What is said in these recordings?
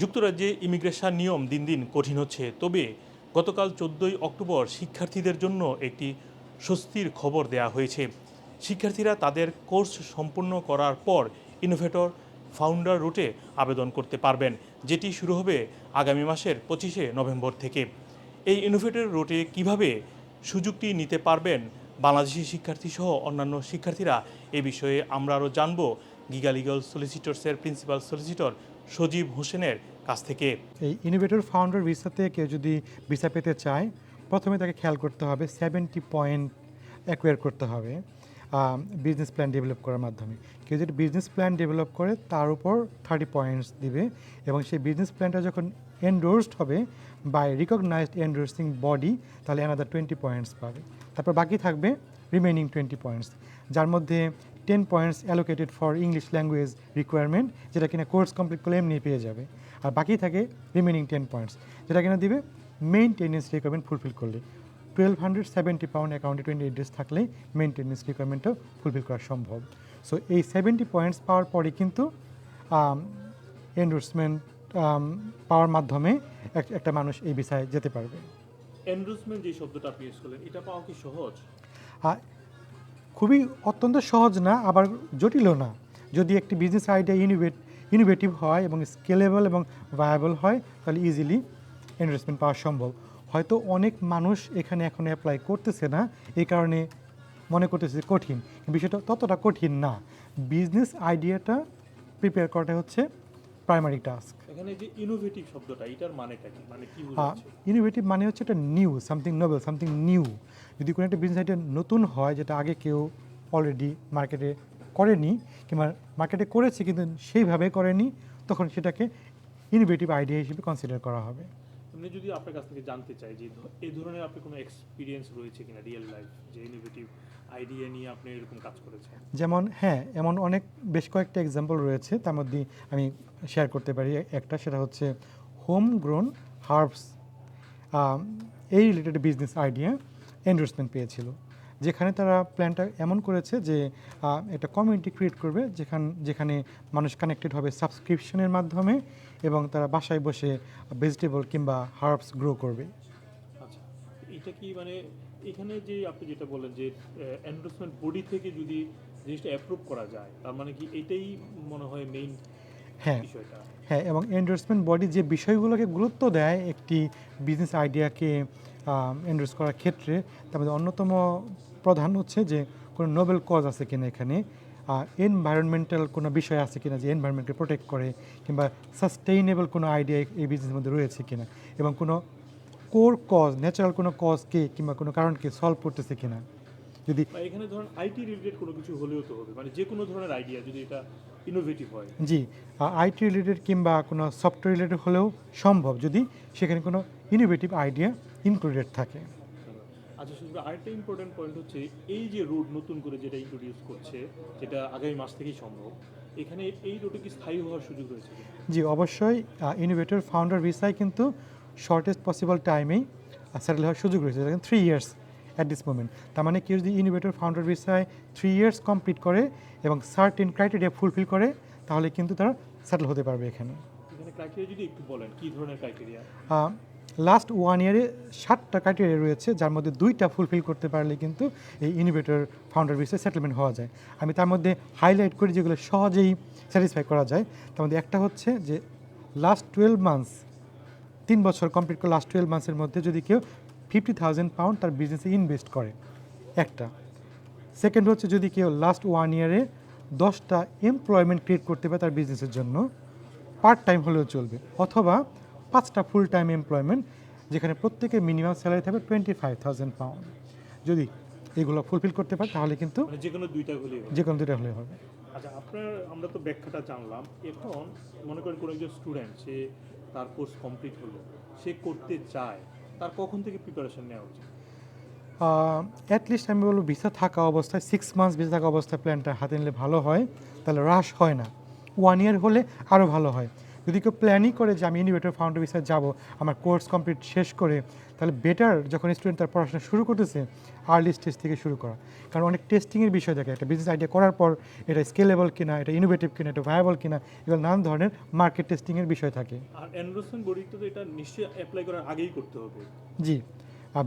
যুক্তরাজ্যে ইমিগ্রেশন নিয়ম দিন দিন কঠিন হচ্ছে। তবে গতকাল চোদ্দই অক্টোবর শিক্ষার্থীদের জন্য একটি স্বস্তির খবর দেয়া হয়েছে। শিক্ষার্থীরা তাদের কোর্স সম্পূর্ণ করার পর ইনোভেটর ফাউন্ডার রুটে আবেদন করতে পারবেন, যেটি শুরু হবে আগামী মাসের পঁচিশে নভেম্বর থেকে। এই ইনোভেটর রুটে কীভাবে সুযোগটি নিতে পারবেন বাংলাদেশি শিক্ষার্থী সহ অন্যান্য শিক্ষার্থীরা, এ বিষয়ে আমরা আরও জানব। গিগা লিগাল সলিসিটরসের প্রিন্সিপাল সলিসিটর সজীব হোসেনের কাছ থেকে। এই ইনোভেটর ফাউন্ডার ভিসাতে কেউ যদি ভিসা পেতে চায়, প্রথমে তাকে খেয়াল করতে হবে সেভেন্টি পয়েন্ট অ্যাকোয়ার করতে হবে বিজনেস প্ল্যান ডেভেলপ করার মাধ্যমে। কেউ যদি বিজনেস প্ল্যান ডেভেলপ করে, তার উপর থার্টি পয়েন্টস দিবে এবং সেই বিজনেস প্ল্যানটা যখন এন্ডোর্সড হবে বাই রিকগনাইজড এন্ডোর্সিং বডি তাহলে অ্যানাদার টোয়েন্টি পয়েন্টস পাবে। তারপর বাকি থাকবে রিমেনিং টোয়েন্টি পয়েন্টস যার মধ্যে ten points allocated for English language requirement যেটা কিনা কোর্স কমপ্লিট করলে এমনি পেয়ে যাবে। আর বাকি থাকে রিমেনিং টেন পয়েন্টস যেটা কিনা দিবে মেইনটেনেন্স রিকোয়ারমেন্ট ফুলফিল করলে। টুয়েলভ হান্ড্রেড সেভেন্টি পাউন্ড অ্যাকাউন্টে টোয়েন্টি এইট ডেজ থাকলেই মেইনটেনেন্স রিকোয়ারমেন্টও ফুলফিল করা সম্ভব। সো এই সেভেন্টি পয়েন্টস পাওয়ার পরে কিন্তু এন্ডোর্সমেন্ট পাওয়ার মাধ্যমে এক- একটা মানুষ এই বিষয়ে যেতে পারবে। এনরোসমেন্ট যে শব্দটা আপনি ইউজ করলেন এটা পাওয়া কি সহজ? খুবই অত্যন্ত সহজ না, আবার জটিলও না। যদি একটি বিজনেস আইডিয়া ইনোভেট ইনোভেটিভ হয় এবং স্কেলেবল এবং ভায়াবল হয়, তাহলে ইজিলি ইনভেস্টমেন্ট পাওয়া সম্ভব। হয়তো অনেক মানুষ এখানে এখন অ্যাপ্লাই করতেছে না, এই কারণে মনে করতেছে কঠিন। বিষয়টা ততটা কঠিন না। বিজনেস আইডিয়াটা প্রিপেয়ার করাটা হচ্ছে প্রাইমারি টাস্ক এখানে যে ইনোভেটিভ শব্দটা এটার মানেটা কি? মানে কি ইনোভেটিভ মানে হচ্ছে এটা new something novel something new যদি কোনো একটা বিজনেস আইডিয়া নতুন হয় যেটা আগে কেউ অলরেডি মার্কেটে করেনি কিংবা মার্কেটে করেছে কিন্তু সেইভাবে করেনি তখন সেটাকে ইনোভেটিভ আইডিয়া হিসেবে কনসিডার করা হবে। এমনি যদি আপনার কাছ থেকে জানতে চাই যে এই ধরনের আপনি কোনো এক্সপিরিয়েন্স রয়েছে কিনা রিয়েল লাইফ যে ইনোভেটিভ আইডিয়া নিয়ে আপনি এরকম কাজ করেছেন? যেমন হ্যাঁ এমন অনেক, বেশ কয়েকটা এক্সাম্পল রয়েছে, তার মধ্যে আমি শেয়ার করতে পারি। একটা সেটা হচ্ছে হোম গ্রোন হার্বস এই রিলেটেড বিজনেস আইডিয়া এন্ডোর্সমেন্ট পেয়েছিল। যেখানে তারা প্ল্যানটা এমন করেছে যে একটা কমিউনিটি ক্রিয়েট করবে যেখান যেখানে মানুষ কানেক্টেড হবে সাবস্ক্রিপশনের মাধ্যমে এবং তারা বাসায় বসে ভেজিটেবল কিংবা হার্বস গ্রো করবে। আচ্ছা এটা কি মানে এখানে যে আপনি যেটা বললেন যে এন্ডোর্সমেন্ট বডি থেকে যদি জিনিসটা অ্যাপ্রুভ করা যায় তার মানে কি এটাই মনে হয় মেইন হ্যাঁ বিষয়টা? হ্যাঁ এবং এন্ডোর্সমেন্ট বডি যে বিষয়গুলোকে গুরুত্ব দেয় একটি বিজনেস আইডিয়াকে এন্ডোর্স করার ক্ষেত্রে তার মধ্যে অন্যতম প্রধান হচ্ছে যে কোনো নোবেল কজ আছে কিনা এখানে এনভায়রনমেন্টাল কোনো বিষয় আছে কিনা যে এনভায়রনমেন্টকে প্রোটেক্ট করে কিংবা সাস্টেইনেবল কোনো আইডিয়া এই বিজনেসের মধ্যে রয়েছে কিনা এবং কোনো কোর কজ ন্যাচারাল কোনো কজকে কিংবা কোনো কারণকে সলভ করতেছে কিনা। যদি এখানে ধরুন আইটি রিলেটেড কোনো কিছু হলেও তো হবে মানে যে কোনো ধরনের আইডিয়া যদি এটা ইনোভেটিভ হয়। জি আইটি রিলেটেড কিংবা কোনো সফটওয়্যার রিলেটেড হলেও সম্ভব যদি সেখানে কোনো ইনোভেটিভ আইডিয়া ইনক্লুডেড থাকে। আচ্ছা শুধু আরেকটা ইম্পর্টেন্ট পয়েন্ট হচ্ছে এই যে রুট নতুন করে যেটা ইন্ট্রোডিউস করছে যেটা আগামী মাস থেকেই সম্ভব এখানে এই রুটে কি স্থায়ী হওয়ার সুযোগ রয়েছে? জি অবশ্যই ইনোভেটর ফাউন্ডার ভিসায় কিন্তু শর্টেস্ট পসিবল টাইমেই সেটেল হওয়ার সুযোগ রয়েছে three years at this moment তার মানে কেউ যদি ইনোভেটর ফাউন্ডার ভিসায় থ্রি ইয়ার্স কমপ্লিট করে এবং সার্টিন ক্রাইটেরিয়া ফুলফিল করে তাহলে কিন্তু তারা সেটেল হতে পারবে এখানে। এখানে ক্রাইটেরিয়া যদি একটু বলেন কি ধরনের ক্রাইটেরিয়া লাস্ট ওয়ান ইয়ারে সাতটা ক্রাইটেরিয়া রয়েছে, যার মধ্যে দুইটা ফুলফিল করতে পারলে কিন্তু এই ইনোভেটর ফাউন্ডার ভিসায় সেটেলমেন্ট হওয়া যায়। আমি তার মধ্যে হাইলাইট করি যেগুলো সহজেই স্যাটিসফাই করা যায়। তার মধ্যে একটা হচ্ছে যে লাস্ট টুয়েলভ মান্থস তিন বছর কমপ্লিট করে লাস্ট টুয়েলভ মান্থসের মধ্যে যদি কেউ ফিফটি থাউজেন্ড পাউন্ড তার বিজনেসে ইনভেস্ট করে, একটা। সেকেন্ড হচ্ছে যদি কেউ লাস্ট ওয়ান ইয়ারে দশটা এমপ্লয়মেন্ট ক্রিয়েট করতে পারে তার বিজনেসের জন্য পার্ট টাইম হলেও চলবে। অথবা পাঁচটা ফুল টাইম এমপ্লয়মেন্ট যেখানে প্রত্যেকের মিনিমাম স্যালারি থাকবে টোয়েন্টি ফাইভ থাউজেন্ড পাউন্ড যদি এগুলো ফুলফিল করতে পারে তাহলে কিন্তু মানে যে কোনো দুইটা হলেই। যে কোনো দুটো হলে হবে। আচ্ছা আপনার আমরা তো ব্যাখ্যাটা জানলাম। এখন মনে করেন কোনো একজন স্টুডেন্ট সে তার কোর্স কমপ্লিট হলো সে করতে চায় তার কখন থেকে প্রিপারেশন নেওয়া উচিত? অ্যাটলিস্ট আমি বলব ভিসা থাকা অবস্থায় সিক্স মান্থস ভিসা থাকা অবস্থায় প্ল্যানটা হাতে নিলে ভালো হয় তাহলে রাশ হয় না। ওয়ান ইয়ার হলে আরও ভালো হয়। যদি কেউ প্ল্যানই করে যে আমি ইনোভেটর ফাউন্ডার ভিসায় যাব আমার কোর্স কমপ্লিট শেষ করে তাহলে বেটার যখন স্টুডেন্ট তার পড়াশোনা শুরু করতেছে আর্লি স্টেজ থেকে শুরু করা। কারণ অনেক টেস্টিংয়ের বিষয় থাকে একটা বিজনেস আইডিয়া করার পর এটা স্কেলেবল কিনা এটা ইনোভেটিভ কিনা এটা ভায়াবল কিনা এগুলো নানান ধরনের মার্কেট টেস্টিংয়ের বিষয় থাকে। আর এনরোলমেন্ট বডি তো এটা নিশ্চয়ই অ্যাপ্লাই করার আগেই করতে হবে। জি।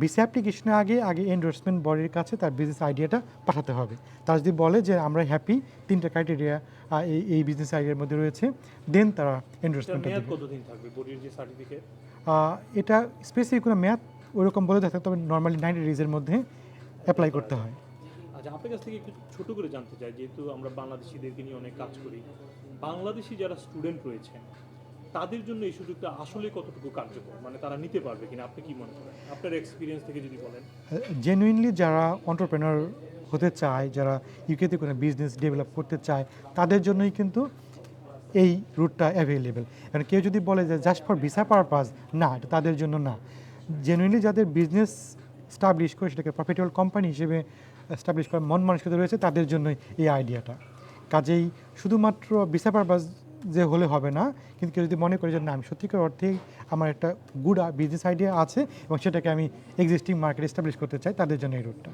ভিসা অ্যাপ্লিকেশনের আগে আগে এন্ডোর্সমেন্ট বডির কাছে তার বিজনেস আইডিয়াটা পাঠাতে হবে। তারা যদি বলে যে আমরা হ্যাপি তিনটা ক্রাইটেরিয়া এই এই বিজনেস আইডিয়ার মধ্যে রয়েছে। দেন তারা এন্ডোর্সমেন্টটা এটা স্পেসিফিক কোনো ম্যাথ ওইরকম বলে থাকে তবে নর্মালি নাইনটি ডেজের মধ্যে অ্যাপ্লাই করতে হয়। আচ্ছা আপনার কাছ থেকে একটু ছোট করে জানতে চাই যেহেতু আমরা বাংলাদেশিদেরকে নিয়ে অনেক কাজ করি। বাংলাদেশি যারা স্টুডেন্ট রয়েছেন তাদের জন্য এই সুযোগটা আসলে কতটুকু কার্যকর? মানে তারা নিতে পারবে কিনা? আপনি কি মনে করেন? আপনার এক্সপিরিয়েন্স থেকে যদি বলেন। জেনুইনলি যারা অন্টারপ্রেনার হতে চায়, যারা ইউকেতে কোনো বিজনেস ডেভেলপ করতে চায়, তাদের জন্যই কিন্তু এই রুটটা অ্যাভেলেবেল কারণ কেউ যদি বলে যে জাস্ট ফর ভিসা পারপাস না, এটা তাদের জন্য না। জেনুইনলি যাদের বিজনেস স্টাবলিশ করে, সেটাকে প্রফিটেবল কোম্পানি হিসেবে স্টাবলিশ করার মন মানসিকতা রয়েছে, তাদের জন্যই এই আইডিয়াটা কাজেই শুধুমাত্র ভিসা পারপাস যে হলে হবে না। কিন্তু কেউ যদি মনে করে যে, না, আমি সত্যিকার অর্থে আমার একটা গুড বিজনেস আইডিয়া আছে এবং সেটাকে আমি এক্সিস্টিং মার্কেট এস্টাবলিশ করতে চাই, তাদের জন্য এই রুটটা